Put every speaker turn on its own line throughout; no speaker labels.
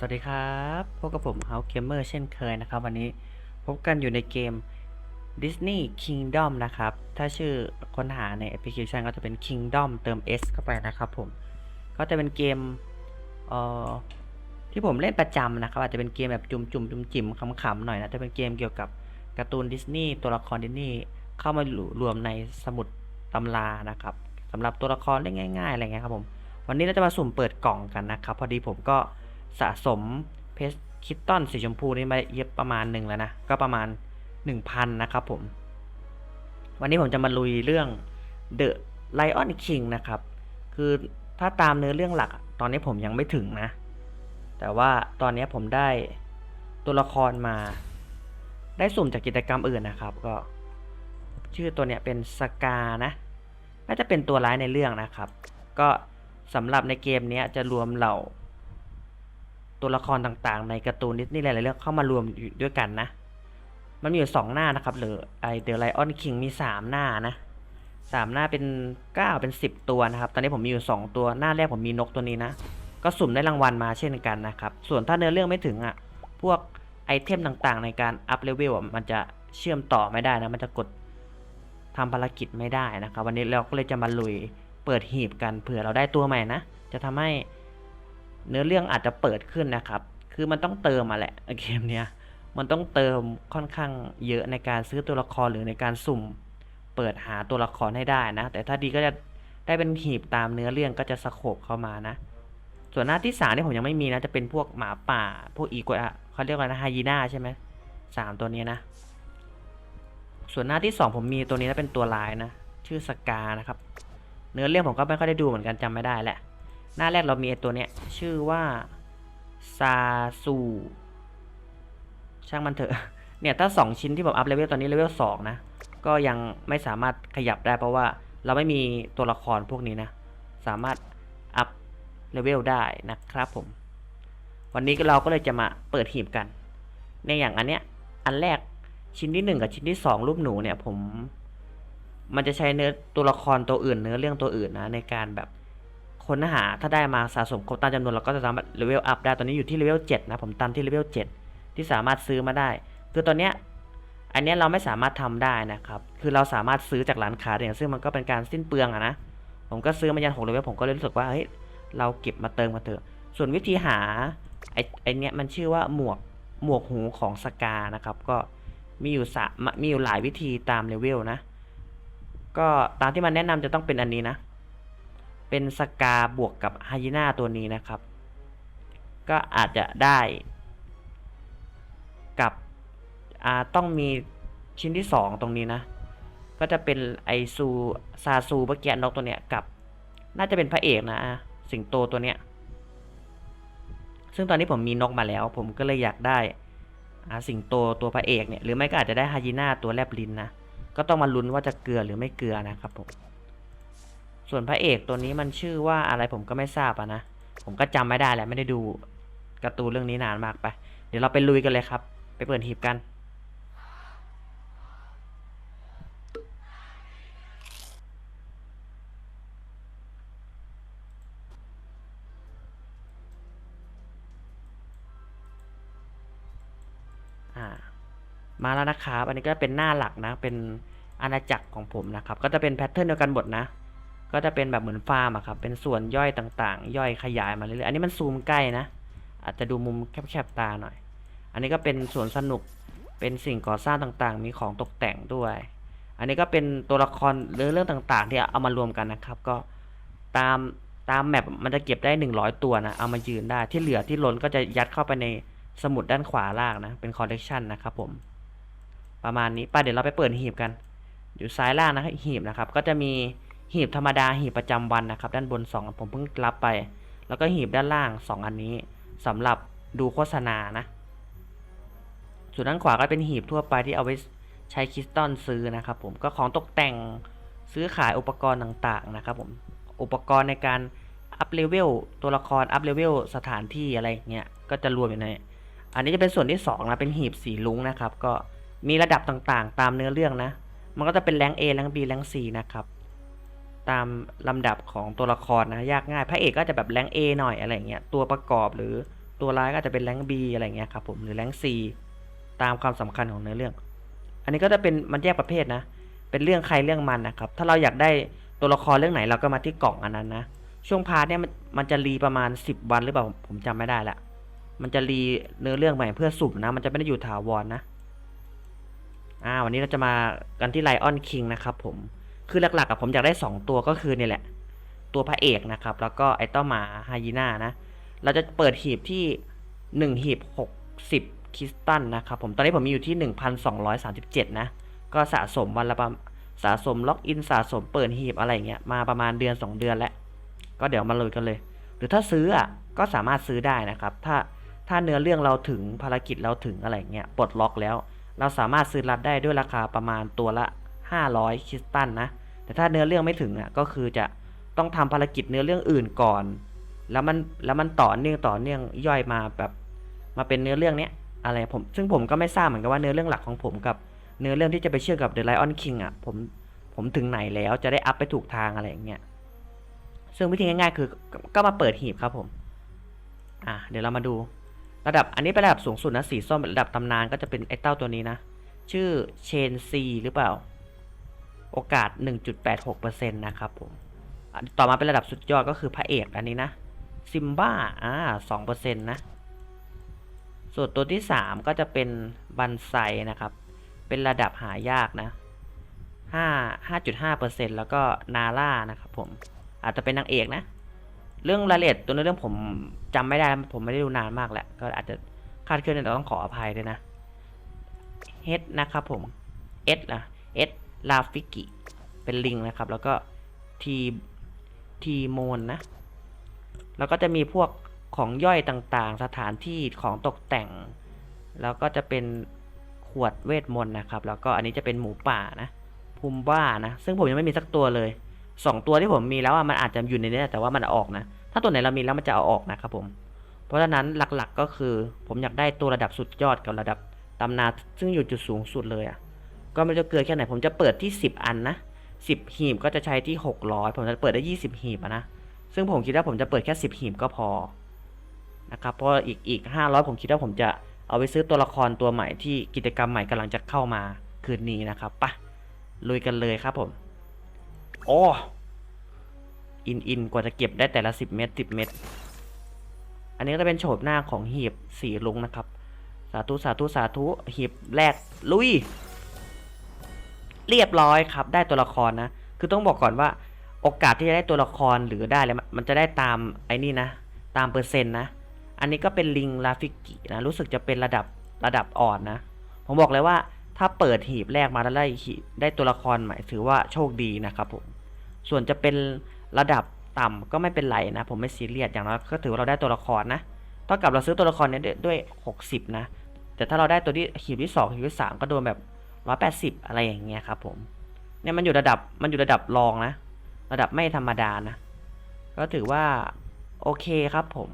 สวัสดีครับพบกับผม House Gamer เช่นเคยนะครับ วันนี้พบกันอยู่ในเกม Disney Kingdom นะครับ ถ้าชื่อค้นหาในแอปพลิเคชันก็จะเป็น Kingdom เติม S เข้าไปนะครับผม ก็จะเป็นเกมเอ่อที่ผมเล่นประจำนะครับ อาจจะเป็นเกมแบบจุ่มจุ่มจุ่มจิ๋มขำๆหน่อยนะจะเป็นเกมเกี่ยวกับการ์ตูนดิสนีย์ตัวละครดิสนีย์เข้ามารวมในสมุดตำรานะครับสำหรับตัวละครเล่นง่าย ๆอะไรเงี้ยครับผมวันนี้เราจะมาสุ่มเปิดกล่องกันนะครับ พอดีผมก็ สะสมเพชรคิตตันสีชมพูนี่มาเยอะประมาณหนึ่งแล้วนะ ก็ประมาณ 1,000 นะครับผม วันนี้ผมจะมาลุยเรื่อง The Lion King นะครับ คือถ้าตามเนื้อเรื่องหลัก ตอนนี้ผมยังไม่ถึงนะ แต่ว่าตอนนี้ผมได้ตัวละครมา ได้สุ่มจากกิจกรรมอื่นนะครับ ก็ ชื่อตัวเนี้ยเป็นสกานะน่าจะเป็นตัวร้ายในเรื่องนะครับ ก็สำหรับในเกมนี้จะรวมเหล่า ตัวละครต่างๆ ในการ์ตูนดิสนีย์หลายๆเรื่องเข้ามารวมอยู่ด้วยกันนะ มันมีอยู่สองหน้านะครับหรือไอเดอะไลออนคิงมีสามหน้านะสามหน้าเป็นเก้าเป็นสิบตัวนะครับ ตอนนี้ผมมีอยู่สองตัวหน้าแรกผมมีนกตัวนี้นะ ก็สุ่มได้รางวัลมาเช่นกันนะครับ ส่วนถ้าเนื้อเรื่องไม่ถึงอะ พวกไอเทมต่างๆ ในการอัพเลเวลมันจะเชื่อมต่อไม่ได้นะ มันจะกดทำภารกิจไม่ได้นะครับ วันนี้เราก็เลยจะมาลุยเปิดหีบกันเผื่อเราได้ตัวใหม่นะ จะทำให้ เนื้อเรื่องอาจจะเปิดขึ้นนะครับ คือมันต้องเติมมาแหละเกมเนี้ย มันต้องเติมค่อนข้างเยอะในการซื้อตัวละครหรือในการสุ่ม เปิดหาตัวละครให้ได้นะ แต่ถ้าดีก็จะได้เป็นหีบตามเนื้อเรื่องก็จะสโคบเข้ามานะ ส่วนหน้าที่สามนี่ผมยังไม่มีนะ จะเป็นพวกหมาป่า พวกอีกัวเขาเรียกว่านะไฮยีน่าใช่ไหมสามตัวนี้นะ ส่วนหน้าที่สองผมมีตัวนี้นะเป็นตัวลายนะ ชื่อสกานะครับ เนื้อเรื่องผมก็ไม่ค่อยได้ดูเหมือนกันจำไม่ได้แหละ หน้าแรกเรามีไอตัวเนี้ย ชื่อว่าซาซูช่างมันเถอะ เนี่ยถ้า 2 ชิ้นที่ผมอัพเลเวลตอนนี้เลเวล2นะ ก็ยังไม่สามารถขยับได้เพราะว่าเราไม่มีตัวละครพวกนี้นะ สามารถอัพเลเวลได้นะครับผม วันนี้เราก็เลยจะมาเปิดหีบกัน ในอย่างอันเนี้ย อันแรกชิ้นที่ 1 กับชิ้นที่ 2 รูปหนูเนี่ยผม มันจะใช้เนื้อตัวละครตัวอื่นเนื้อเรื่องตัวอื่นนะในการแบบ ค้นหาถ้าได้มาสะสมครบตามจำนวนเราก็จะสามารถเลเวลอัพได้ตอนนี้อยู่ที่เลเวล7นะผมตันที่เลเวล7ที่สามารถซื้อมาได้ คือตอนเนี้ยอันเนี้ยเราไม่สามารถทำได้นะครับ คือเราสามารถซื้อจากร้านค้าเองซึ่งมันก็เป็นการสิ้นเปลืองอะนะ ผมก็ซื้อมายันหกเลเวลผมก็เลยรู้สึกว่าเฮ้ยเราเก็บมาเติมมาเถอะ ส่วนวิธีหาไอ้ไอเนี้ยมันชื่อว่าหมวกหมวกหูของสกานะครับ ก็มีอยู่สะมีอยู่หลายวิธีตามเลเวลนะ ก็ตามที่มันแนะนำจะต้องเป็นอันนี้นะ เป็นสกาบวกกับไฮยีน่าตัวนี้นะครับ ก็อาจจะได้กับต้องมีชิ้นที่ 2 ตรงนี้นะ ก็จะเป็นไอซูซาซูเมื่อกี้นกตัวเนี้ยกับ น่าจะเป็นพระเอกนะ สิงโตตัวเนี้ย ซึ่งตอนนี้ผมมีนกมาแล้ว ผมก็เลยอยากได้อาสิงโตตัวพระเอกเนี่ย หรือไม่ก็อาจจะได้ฮายีน่าตัวแลบลิ้นนะ ก็ต้องมาลุ้นว่าจะเกลือหรือไม่เกลือนะครับผม ส่วนพระเอกตัวนี้มันชื่อว่าอะไรผมก็ไม่ทราบอะนะ ผมก็จำไม่ได้แหละไม่ได้ดูการ์ตูนเรื่องนี้นานมากไป เดี๋ยวเราไปลุยกันเลยครับ ไปเปิดหีบกันอ่ามาแล้วนะครับ อันนี้ก็เป็นหน้าหลักนะ เป็นอาณาจักรของผมนะครับ ก็จะเป็นแพทเทิร์นเดียวกันหมดนะ ก็จะเป็นแบบเหมือนฟาร์มอะครับ เป็นส่วนย่อยต่างๆ ย่อยขยายมาเรื่อยๆ อันนี้มันซูมใกล้นะ อาจจะดูมุมแคบๆตาหน่อย อันนี้ก็เป็นสวนสนุก เป็นสิ่งก่อสร้างต่างๆ มีของตกแต่งด้วย อันนี้ก็เป็นตัวละครหรือเรื่องต่างๆ ที่เอามารวมกันนะครับ ก็ตามตามแมปมันจะเก็บได้ 100 ตัวนะ เอามายืนได้ ที่เหลือที่ล้นก็จะยัดเข้าไปในสมุดด้านขวาล่างนะ เป็นคอลเลกชันนะครับผม ประมาณนี้ไปเดี๋ยวเราไปเปิดหีบกัน อยู่ซ้ายล่างนะหีบนะครับ ก็จะมี หีบธรรมดาหีบประจำวันนะครับ ด้านบน 2 ผมเพิ่งรับไป แล้วก็หีบด้านล่าง 2 อันนี้สำหรับดูโฆษณานะ ส่วนด้านขวาก็เป็นหีบทั่วไปที่เอาไว้ใช้คริสตัลซื้อนะครับ ผมก็ของตกแต่งซื้อขายอุปกรณ์ต่างๆนะครับ ผมอุปกรณ์ในการอัพเลเวลตัวละครอัพเลเวลสถานที่อะไรเงี้ยก็จะรวมอยู่ใน อันนี้จะเป็นส่วนที่2นะเป็นหีบสีลุ้งนะครับ ก็มีระดับต่างๆ ตามเนื้อเรื่องนะ มันก็จะเป็นแรง A แรง B แรง C นะครับ ตามลำดับของตัวละครนะยากง่าย พระเอกก็จะแบบแรง A หน่อยอะไรเงี้ยตัวประกอบหรือตัวร้ายก็จะเป็นแรงบีอะไรเงี้ยครับผมหรือแรงซีตามความสำคัญของเนื้อเรื่อง อันนี้ก็จะเป็นมันแยกประเภทนะ เป็นเรื่องใครเรื่องมันนะครับ ถ้าเราอยากได้ตัวละครเรื่องไหนเราก็มาที่กล่องอันนั้นนะ ช่วงพาร์ทเนี่ยมันจะรีประมาณ 10 วันหรือเปล่าผมจำไม่ได้ละ มันจะรีเนื้อเรื่องใหม่เพื่อสุ่มนะ มันจะไม่ได้อยู่ถาวรนะอ่าวันนี้เราจะมากันที่ไลออนคิงนะครับผม คือหลักๆกับผมอยากได้ 2 ตัวก็คือเนี่ยแหละ ตัวพระเอกนะครับ แล้วก็ไอ้เต้าหมาไฮยีน่านะ เราจะเปิดหีบที่ 1 หีบ 60คริสตัลนะครับผม ตอนนี้ผมมีอยู่ที่ 1,237 นะ ก็สะสมวันละประมาณสะสมล็อกอินสะสมเปิดหีบอะไรเงี้ยมาประมาณเดือน 2 เดือนแล้ว ก็เดี๋ยวมาเลยกันเลย หรือถ้าซื้ออะก็สามารถซื้อได้นะครับ ถ้าถ้าเนื้อเรื่องเราถึงภารกิจเราถึงอะไรเงี้ยปลดล็อกแล้ว เราสามารถซื้อรัดได้ด้วยราคาประมาณตัวละ 500คริสตัลนะ แต่ถ้าเนื้อเรื่องไม่ถึงอะก็คือจะต้องทำภารกิจเนื้อเรื่องอื่นก่อน แล้วมันแล้วมันต่อเนื่องต่อเนื่องย่อยมาแบบ มาเป็นเนื้อเรื่องเนี้ยอะไรผมซึ่งผมก็ไม่ทราบเหมือนกันว่าเนื้อเรื่องหลักของผมกับเนื้อเรื่องที่จะไปเชื่อมกับ The Lion King อะผมผมถึงไหนแล้วจะได้อัพไปถูกทางอะไรอย่างเงี้ยซึ่งวิธีง่ายๆ คือก็ก็มาเปิดหีบครับผม อะเดี๋ยวเรามาดู ระดับอันนี้เป็นระดับสูงสุดนะสีส้มระดับตำนานก็จะเป็นไอ้เต้าตัวนี้นะ ชื่อเชนซีหรือเปล่า โอกาส 1.86%นะครับผมต่อมาเป็นระดับสุดยอดก็คือพระเอกอันนี้นะซิมบ้าอ่า2%นะ ส่วนตัวที่3ก็จะเป็นบันไซนะครับ เป็นระดับหายากนะ5 5.5%แล้วก็นาร่านะครับผม อาจจะเป็นนางเอกนะ เรื่องรายละเอียดตัวเรื่องผมจำไม่ได้ ผมไม่ได้ดูนานมากแหละก็อาจจะคาดเคลื่อนแต่ต้องขออภัยด้วยนะเฮดนะครับผมเอสนะเอส ลาฟิกิ เป็นลิงนะครับ แล้วก็ทีทีโมนนะ แล้วก็จะมีพวกของย่อยต่างๆ สถานที่ของตกแต่ง แล้วก็จะเป็นขวดเวทมนต์นะครับ แล้วก็อันนี้จะเป็นหมูป่านะภูมิบ้านะ ซึ่งผมยังไม่มีสักตัวเลยสองตัวที่ผมมีแล้วอะมันอาจจะอยู่ในนี้แต่ว่ามันออกนะ ถ้าตัวไหนเรามีแล้วมันจะเอาออกนะครับผม เพราะฉะนั้นหลักๆก็คือ ผมอยากได้ตัวระดับสุดยอดกับระดับตำนานซึ่งอยู่จุดสูงสุดเลยอะ ก็ไม่รู้จะเกินแค่ไหน ผมจะเปิดที่ 10 อันนะ 10 หีบก็จะใช้ที่ 600 ผมจะเปิดได้ 20 หีบนะ ซึ่งผมคิดว่าผมจะเปิดแค่ 10 หีบก็พอ นะครับ เพราะอีกอีก 500 ผมคิดว่าผมจะเอาไปซื้อตัวละครตัวใหม่ที่กิจกรรมใหม่กำลังจะเข้ามาคืนนี้นะครับปะลุยกันเลยครับผม โอ้อินอินกว่าจะเก็บได้แต่ละสิบเม็ดสิบเม็ดอันนี้ก็จะเป็นโฉมหน้าของหีบสีลุงนะครับ สาธุสาธุสาธุหีบแรกลุย เรียบร้อยครับ ได้ตัวละครนะ คือต้องบอกก่อนว่า โอกาสที่จะได้ตัวละครหรือได้เลยมันจะได้ตามไอ้นี่นะ ตามเปอร์เซ็นต์นะ อันนี้ก็เป็นลิงลาฟิกินะ รู้สึกจะเป็นระดับระดับอ่อนนะ ผมบอกเลยว่าถ้าเปิดหีบแรกมาแล้วได้หีบได้ตัวละครใหม่ถือว่าโชคดีนะครับผม ส่วนจะเป็นระดับต่ำก็ไม่เป็นไรนะ ผมไม่ซีเรียสอย่างน้อยก็ถือว่าเราได้ตัวละครนะเท่ากับเราซื้อตัวละครเนี้ยด้วยด้วยหกสิบนะ แต่ถ้าเราได้ตัวที่หีบที่สองหีบที่สามก็โดนแบบ ร้อยแปดสิบอะไรอย่างเงี้ยครับผมเนี่ยมันอยู่ระดับมันอยู่ระดับรองนะ ระดับไม่ธรรมดานะ ก็ถือว่าโอเคครับผม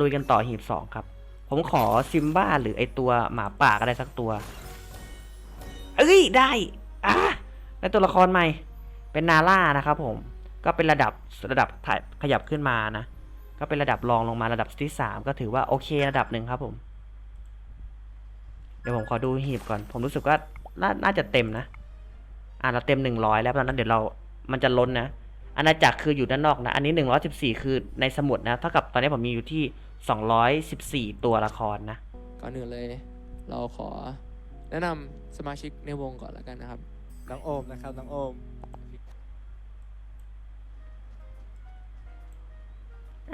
ลุยกันต่อหีบสองครับ ผมขอซิมบ้าหรือไอตัวหมาป่าอะไรสักตัว เอ้ยได้อะได้ตัวละครใหม่ เป็นนาร่านะครับผมก็เป็นระดับระดับถ่ายขยับขึ้นมานะ ก็เป็นระดับรองลงมาระดับที่สามก็ถือว่าโอเคระดับหนึ่งครับผม เดี๋ยวผมขอดูหีบก่อน ผมรู้สึกว่าน่าน่าจะเต็มนะ อ่าเราเต็มหนึ่งร้อยแล้วตอนนั้นเดี๋ยวเรา มันจะล้นนะ อาณาจักรคืออยู่ด้านนอกนะ อันนี้หนึ่งร้อยสิบสี่คือในสมุดนะ เท่ากับตอนนี้ผมมีอยู่ที่สองร้อยสิบสี่ตัวละครนะ
ก่อนอื่นเลย เราขอ แนะนำสมาชิกในวงก่อนแล้วกันนะครับ
น้องโอมนะครับน้องโอม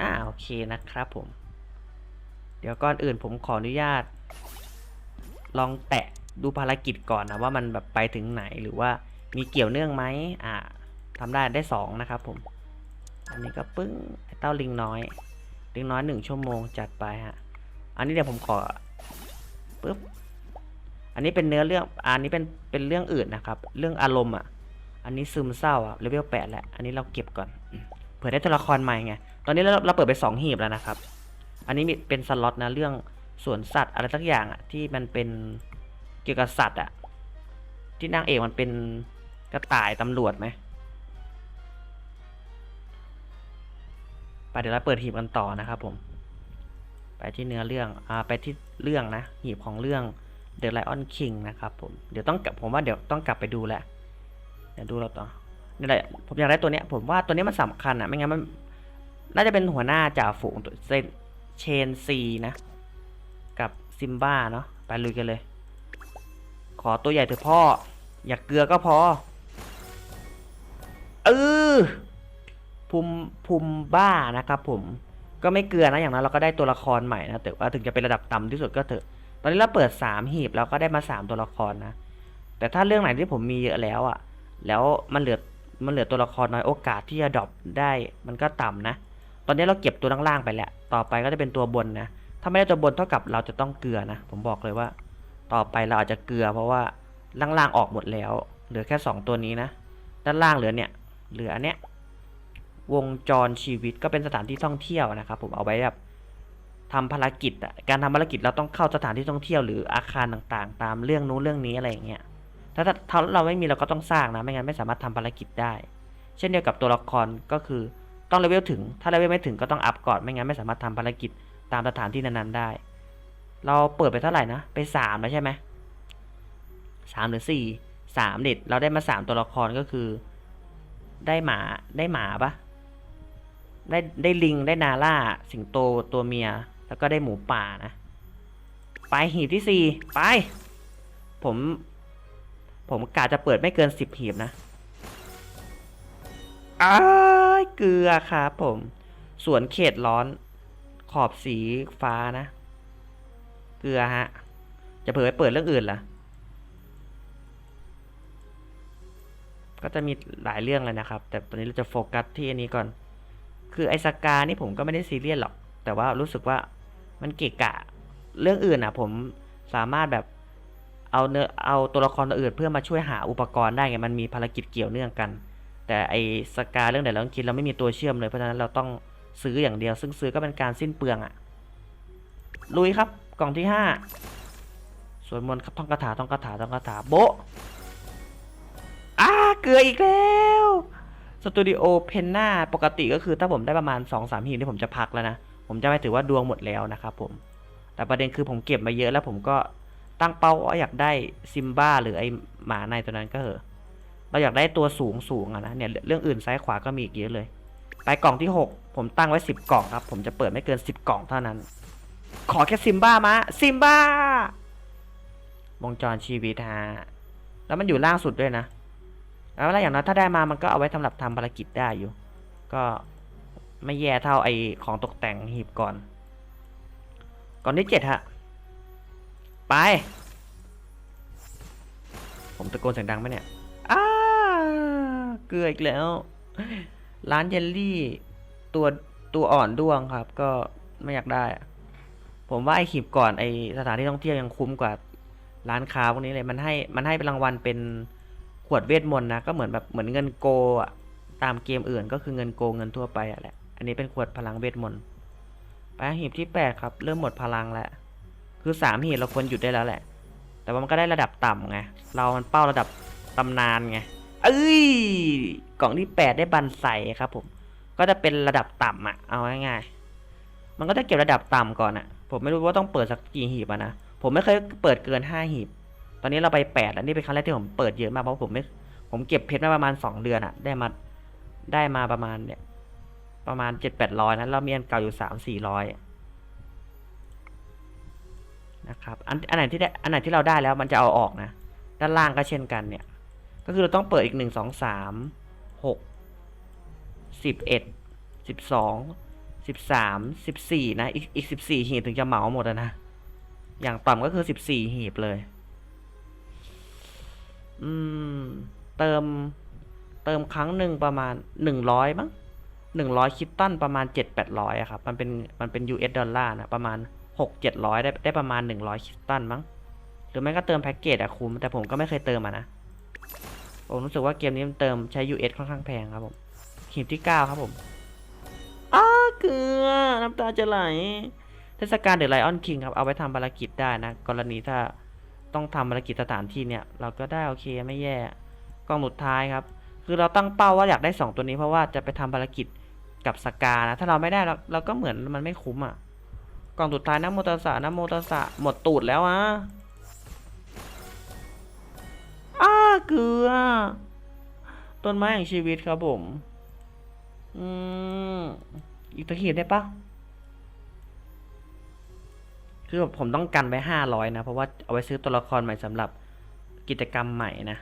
อ่าโอเคนะครับผม เดี๋ยวก่อนอื่นผมขออนุญาต ลองแตะดูภารกิจก่อนนะว่ามันแบบไปถึงไหนหรือว่ามีเกี่ยวเนื่องไหมอ่าทำได้ได้สองนะครับผม อันนี้ก็ปึ้งเต้าลิงน้อย ลิงน้อยหนึ่งชั่วโมงจัดไปฮะ อันนี้เดี๋ยวผมขอปึ๊บ อันนี้เป็นเนื้อเรื่อง อันนี้เป็นเป็นเรื่องอื่นนะครับ เรื่องอารมณ์อะ อันนี้ซึมเศร้าอะเลเวลแปดแหละ อันนี้เราเก็บก่อน เผื่อได้ตัวละครใหม่ไง ตอนนี้เราเราเปิดไปสองหีบแล้วนะครับ อันนี้เป็นสล็อตนะเรื่อง สวนสัตว์อะไรสักอย่างอะที่มันเป็นเกี่ยวกับสัตว์อะที่นางเอกมันเป็นกระต่ายตำรวจไหมไปเดี๋ยวเราเปิดหีบกันต่อนะครับผม ไปที่เนื้อเรื่องอ่าไปที่เรื่องนะ หีบของเรื่อง The Lion King นะครับผม เดี๋ยวต้องกลับผมว่าเดี๋ยวต้องกลับไปดูแหละเดี๋ยวดูเราต่อนี่แหละผมอยากได้ตัวเนี้ยผมว่าตัวเนี้ยมันสำคัญอะไม่งั้นมันน่าจะเป็นหัวหน้าจ่าฝูงตัวเซนเชนซีนะ ซิมบ้าเนาะไปลุยกันเลย ขอตัวใหญ่เถอะพ่อ อยากเกลือก็พอเออภูมิภูมิบ้านะครับผมก็ไม่เกลือนะอย่างนั้นเราก็ได้ตัวละครใหม่นะแต่ว่าถึงจะเป็นระดับต่ำที่สุดก็เถอะ ตอนนี้เราเปิดสามหีบแล้วก็ได้มาสามตัวละครนะ แต่ถ้าเรื่องไหนที่ผมมีเยอะแล้วอะ่ะ แล้วมันเหลือมันเหลือตัวละครน้อยโอกาสที่จะดรอปได้ มันก็ต่ำนะ ตอนนี้เราเก็บตัวล่างๆไปแล้ว ต่อไปก็จะเป็นตัวบนนะ ถ้าไม่ได้ตัวบนเท่ากับเราจะต้องเกลือนะ ผมบอกเลยว่า ต่อไปเราอาจจะเกลือเพราะว่าล่างๆออกหมดแล้ว เหลือแค่สองตัวนี้นะ ด้านล่างเหลือเนี่ย เหลืออันเนี้ยวงจรชีวิตก็เป็นสถานที่ท่องเที่ยวนะครับ ผมเอาไว้แบบทำภารกิจอะ การทำภารกิจเราต้องเข้าสถานที่ท่องเที่ยวหรืออาคารต่างๆ ตามเรื่องนู้นเรื่องนี้อะไรอย่างเงี้ย ถ้าถ้าเราไม่มีเราก็ต้องสร้างนะ ไม่งั้นไม่สามารถทำภารกิจได้ เช่นเดียวกับตัวละครก็คือต้องเลเวลถึง ถ้าเลเวลไม่ถึงก็ต้องอัพก่อน ไม่งั้นไม่สามารถทำภารกิจ ตามสถานที่นั้นๆได้ เราเปิดไปเท่าไหร่นะ ไปสามแล้วใช่ไหมสามหรือสี่สามเด็ดเราได้มาสามตัวละครก็คือ ได้หมาได้หมาปะได้ได้ลิงได้นาล่าสิงโตตัวเมีย แล้วก็ได้หมูป่านะ ไปหีบที่สี่ไป ผม ผมกะจะเปิดไม่เกินสิบหีบนะอ้าเกลือครับผม สวนเขตร้อน อบสีฟ้านะ เกลือฮะ จะเผยเปิดเรื่องอื่นล่ะ ก็จะมีหลายเรื่องเลยนะครับ แต่ตอนนี้เราจะโฟกัสที่อันนี้ก่อน คือไอสกานี่ผมก็ไม่ได้ซีเรียสหรอก แต่ว่ารู้สึกว่ามันเกะกะ เรื่องอื่นอะ ผมสามารถแบบเอาเนื้อเอาตัวละครตัวอื่นเพื่อมาช่วยหาอุปกรณ์ได้ไง มันมีภารกิจเกี่ยวเนื่องกัน แต่ไอสกาเรื่องไหนเราต้องคิดเราไม่มีตัวเชื่อมเลย เพราะฉะนั้นเราต้อง ซื้ออย่างเดียว ซึ่งซื้อก็เป็นการสิ้นเปลืองอะลุยครับกล่องที่ห้าสวดมนต์ครับท่องคาถาท่องคาถาท่องคาถาโบอ้าเกลืออีกแล้วสตูดิโอเพนนาปกติก็คือถ้าผมได้ประมาณ2อสามหีบที่ผมจะพักแล้วนะ ผมจะไม่ถือว่าดวงหมดแล้วนะครับผม แต่ประเด็นคือผมเก็บมาเยอะแล้วผมก็ตั้งเป้าว่าอยากได้ซิมบ้าหรือไอหมาในตัวนั้นก็เหอะ เราอยากได้ตัวสูงสูงอะนะเนี่ยเรื่องอื่นซ้ายขวาก็มีอีกเยอะเลย ไปกล่องที่ 6 ผมตั้งไว้ 10 กล่องครับ ผมจะเปิดไม่เกิน 10 กล่องเท่านั้น ขอแค่ซิมบ้ามาซิมบ้าวงจรชีวิตฮะแล้วมันอยู่ล่างสุดด้วยนะ แล้วอะไรอย่างนั้นถ้าได้มามันก็เอาไว้สำหรับทำภารกิจได้อยู่ ก็ไม่แย่เท่าไอของตกแต่งหีบก่อน ก่อนที่เจ็ดฮะ ไป ผมตะโกนเสียงดังไหมเนี่ยอ้าเกลืออีกแล้ว ร้านเยลลี่ตัวตัวอ่อนด้วงครับ ก็ไม่อยากได้ ผมว่าไอขีบก่อนไอสถานที่ท่องเที่ยวยังคุ้มกว่าร้านค้าพวกนี้เลยมันให้มันให้เป็นรางวัลเป็นขวดเวทมนต์นะก็เหมือนแบบเหมือนเงินโกอะตามเกมอื่นก็คือเงินโกเงินทั่วไปอะแหละอันนี้เป็นขวดพลังเวทมนต์ไปหีบที่แปดครับ เริ่มหมดพลังแล้วคือสามหีบเราควรหยุดได้แล้วแหละ แต่ว่ามันก็ได้ระดับต่ำไงเรามันเป้าระดับตำนานไงเอ้ย กล่องที่แปดได้บันใสครับผม ก็จะเป็นระดับต่ำอะเอาง่ายๆ มันก็จะเก็บระดับต่ำก่อนอะผมไม่รู้ว่าต้องเปิดสักกี่หีบอะนะ ผมไม่เคยเปิดเกินห้าหีบ ตอนนี้เราไปแปดแล้วนี่เป็นครั้งแรกที่ผมเปิดเยอะมากเพราะผมไม่ ผมเก็บเพชรมาประมาณสองเดือนอะได้มา ได้มาประมาณเนี่ย ประมาณเจ็ดแปดร้อยนะเรามีอันเก่าอยู่สามสี่ร้อยนะครับอันอันไหนที่ได้อันไหนที่เราได้แล้วมันจะเอาออกนะ ด้านล่างก็เช่นกันเนี่ย ก็คือเราต้องเปิดอีกหนึ่งสองสาม หกสิบเอ็ดสิบสองสิบสามสิบสี่นะ อีกอีกสิบสี่หีบถึงจะเหมาหมดอะนะ อย่างต่ำก็คือสิบสี่หีบเลย อืม เติม เติมครั้งหนึ่งประมาณหนึ่งร้อยมั้งหนึ่งร้อยคิตตันประมาณเจ็ดแปดร้อยอะครับ มันเป็น มันเป็น US ดอลลาร์นะ ประมาณหกเจ็ดร้อยได้ได้ประมาณหนึ่งร้อยคิตตันมั้ง หรือไม่ก็เติมแพ็กเกจอะคุ้ม แต่ผมก็ไม่เคยเติมอะนะ ผมรู้สึกว่าเกมนี้มันเติมใช้ US ค่อนข้างแพงครับผมหีบที่ 9 ครับผมอ้าเกลือน้ำตาจะไหลเทศกาลเดอะไลออนคิงครับ เอาไว้ทำภารกิจได้นะ กรณีถ้าต้องทำภารกิจสถานที่เนี่ย เราก็ได้โอเคไม่แย่กล้องหมุดท้ายครับ คือเราตั้งเป้าว่าอยากได้ 2 ตัวนี้เพราะว่าจะไปทำภารกิจกับสกานะ ถ้าเราไม่ได้เราเราก็เหมือนมันไม่คุ้มอะกล่องสุดท้ายนะโมตัสสะนะโมตัสสะหมดตูดแล้วอะ เกลือ ต้นไม้แห่งชีวิตครับผม อืมอีกตะเขียดได้ปะคือผมต้องกันไว้ห้าร้อยนะ เพราะว่าเอาไว้ซื้อตัวละครใหม่สำหรับกิจกรรมใหม่นะ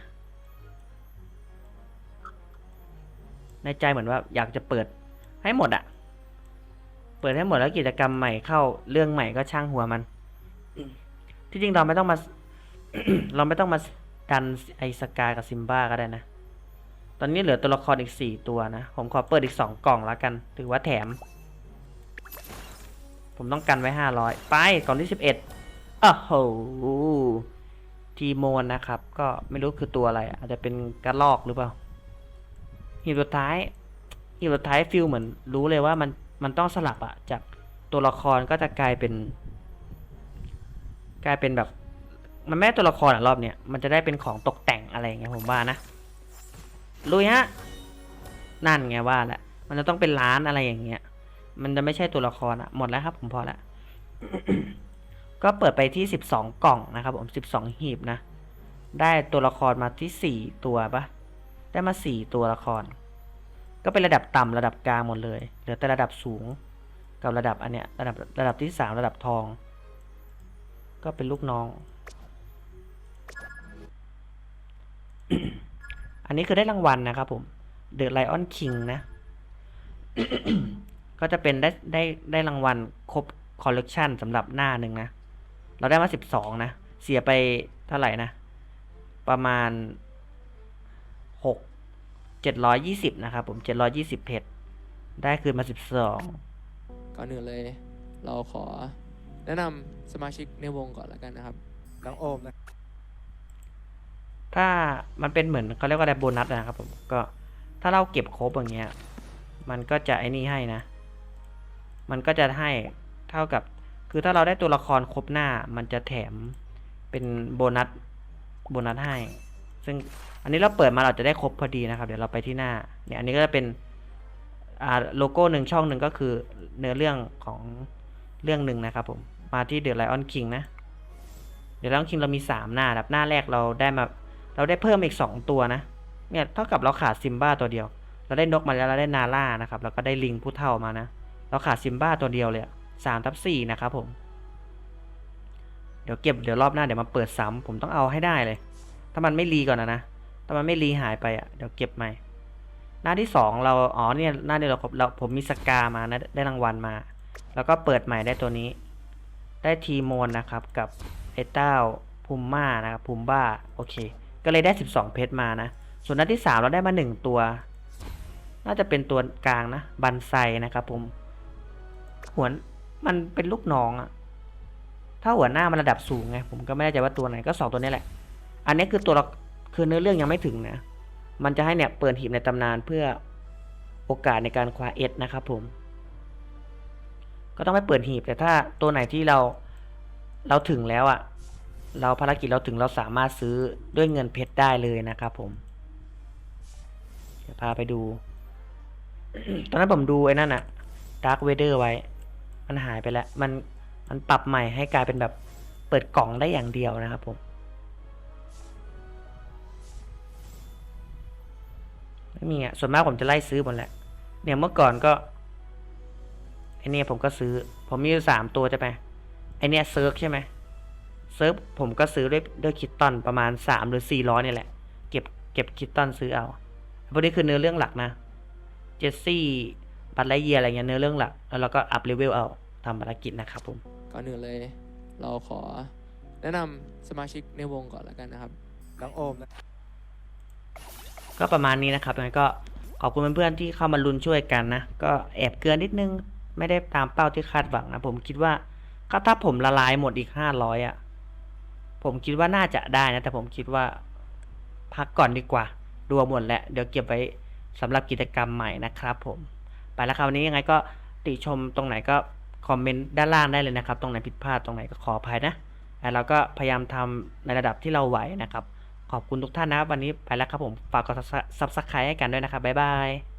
ในใจเหมือนว่าอยากจะเปิดให้หมดอะเปิดให้หมดแล้วกิจกรรมใหม่เข้าเรื่องใหม่ก็ช่างหัวมัน ที่จริงเราไม่ต้องมา เราไม่ต้องมา ดันไอสกากับซิมบ้าก็ได้นะ ตอนนี้เหลือตัวละครอีกสี่ตัวนะ ผมขอเปิดอีกสองกล่องแล้วกัน ถือว่าแถม ผมต้องกันไว้ห้าร้อยไป กล่องที่สิบเอ็ดอ้โหทีโมนนะครับ ก็ไม่รู้คือตัวอะไรอะอาจจะเป็นกระลอกหรือเปล่าหีบสุดท้ายหีบสุดท้ายฟิลเหมือนรู้เลยว่ามันมันต้องสลับอะจากตัวละครก็จะกลายเป็น กลายเป็นแบบ มันไม่ตัวละครอะรอบเนี้ยมันจะได้เป็นของตกแต่งอะไรอย่างเงี้ยผมว่านะลุยฮะนั่นไงว่าแหละมันจะต้องเป็นร้านอะไรอย่างเงี้ย มันจะไม่ใช่ตัวละครอะหมดแล้วครับผมพอละก็เปิดไปที่สิบสองกล่องนะครับผมสิบสองหีบนะ ได้ตัวละครมาที่สี่ตัวปะได้มาสี่ตัวละคร ก็เป็นระดับต่ำระดับกลางหมดเลยเหลือแต่ระดับสูงกับระดับอันเนี้ยระดับระดับที่สามระดับทอง ก็เป็นลูกน้อง อันนี้คือได้รางวัลนะครับผม The Lion King นะ ก็จะเป็นได้ได้ได้รางวัลครบคอลเลกชันสำหรับหน้าหนึ่งนะ เราได้มาสิบสองนะ เสียไปเท่าไหร่นะ ประมาณหกเจ็ดร้อยยี่สิบนะครับผมเจ็ดร้อยี่สิบเพชรได้คืนมาสิบสอง
ก่อนอื่นเลย เราขอแนะนำสมาชิกในวงก่อนแล้วกันนะครับ
น้องโอมนะ
ถ้ามันเป็นเหมือนเขาเรียกว่าอะไรโบนัสนะครับผมก็ถ้าเราเก็บครบอย่างเงี้ย มันก็จะไอ้นี่ให้นะ มันก็จะให้เท่ากับ คือถ้าเราได้ตัวละครครบหน้า มันจะแถมเป็นโบนัสโบนัสให้ ซึ่งอันนี้เราเปิดมาเราจะได้ครบพอดีนะครับ เดี๋ยวเราไปที่หน้า เนี่ยอันนี้ก็จะเป็นโลโก้หนึ่งช่องหนึ่งก็คือเนื้อเรื่องของเรื่องหนึ่งนะครับผมมาที่ The Lion King นะ The Lion King เรามีสามหน้าครับหน้าแรกเราได้มา เราได้เพิ่มอีกสองตัวนะ เนี่ยเท่ากับเราขาดซิมบ้าตัวเดียว เราได้นกมาแล้วเราได้นาล่านะครับ แล้วก็ได้ลิงผู้เท่ามานะ เราขาดซิมบ้าตัวเดียวเลยสามทับสี่นะครับผม เดี๋ยวเก็บเดี๋ยวรอบหน้าเดี๋ยวมาเปิดซ้ำผมต้องเอาให้ได้เลย ถ้ามันไม่รีก่อนนะนะ ถ้ามันไม่รีหายไปอะ เดี๋ยวเก็บใหม่ หน้าที่สองเรา อ๋อเนี่ยหน้านี้เราเราผมมีสกามานะได้รางวัลมา แล้วก็เปิดใหม่ได้ตัวนี้ ได้ทีโมนนะครับกับเอต้าพูมม่านะครับพูมบ้าโอเค ก็เลยได้ 12 เพชรมานะ ส่วนน้าที่ 3 เราได้มา 1 ตัว น่าจะเป็นตัวกลางนะ บันไซนะครับผม หัวมันเป็นลูกน้องอะถ้าหัวหน้ามันระดับสูงไง ผมก็ไม่แน่ใจว่าตัวไหนก็ 2 ตัวนี้แหละ อันนี้คือตัวละคือเนื้อเรื่องยังไม่ถึงนะ มันจะให้เนี่ยเปิดหีบในตำนานเพื่อโอกาสในการคว้าเอสนะครับผม ก็ต้องไปเปิดหีบแต่ถ้าตัวไหนที่เราเราถึงแล้วอะ เราภารกิจเราถึงเราสามารถซื้อด้วยเงินเพชรได้เลยนะครับผมเดี๋ยวพาไปดู ตอนนั้นผมดูไอ้นั่นอะดาร์ w เวเดอร์ไว้ มันหายไปแล้ว มันมันปรับใหม่ให้กลายเป็นแบบเปิดกล่องได้อย่างเดียวนะครับผมไม่มีอะส่วนมากผมจะไล่ซื้อหมดแหละเนี่ยเมื่อก่อนก็ไอเนี่ยผมก็ซื้อ ผมมีอยู่สามตัวจะไปไอเนี่ยเซิร์ฟใช่ไหม เซิร์ฟผมก็ซื้อด้วยด้วยคิตตันประมาณสามหรือสี่ร้อยเนี่ยแหละ เก็บเก็บคิตตันซื้อเอาพวกนี้คือเนื้อเรื่องหลักนะ เจสซี่บัตไลเยียอะไรเงี้ยเนื้อเรื่องหลัก แล้วเราก็อัพเลเวลเอาทำภารกิจนะครับผม
ก่อนอื่นเลย เราขอแนะนำสมาชิกในวงก่อนแล้วกันนะครับ
น้องโอมนะ
ก็ประมาณนี้นะครับงั้นก็ขอบคุณเพื่อนๆที่เข้ามาลุ้นช่วยกันนะ ก็แอบเกินนิดนึง ไม่ได้ตามเป้าที่คาดหวังนะ ผมคิดว่าก็ถ้าผมละลายหมดอีกห้าร้อยอะ ผมคิดว่าน่าจะได้นะ แต่ผมคิดว่าพักก่อนดีกว่า ดูหมดแล้ว เดี๋ยวเก็บไว้สำหรับกิจกรรมใหม่นะครับผม ไปแล้วครับวันนี้ยังไงก็ติชมตรงไหนก็คอมเมนต์ด้านล่างได้เลยนะครับ ตรงไหนผิดพลาดตรงไหนก็ขออภัยนะแต่เราก็พยายามทำในระดับที่เราไหวนะครับ ขอบคุณทุกท่านนะครับวันนี้ไปแล้วครับผม ฝากกดซับสไครต์ให้กันด้วยนะครับบ๊ายบาย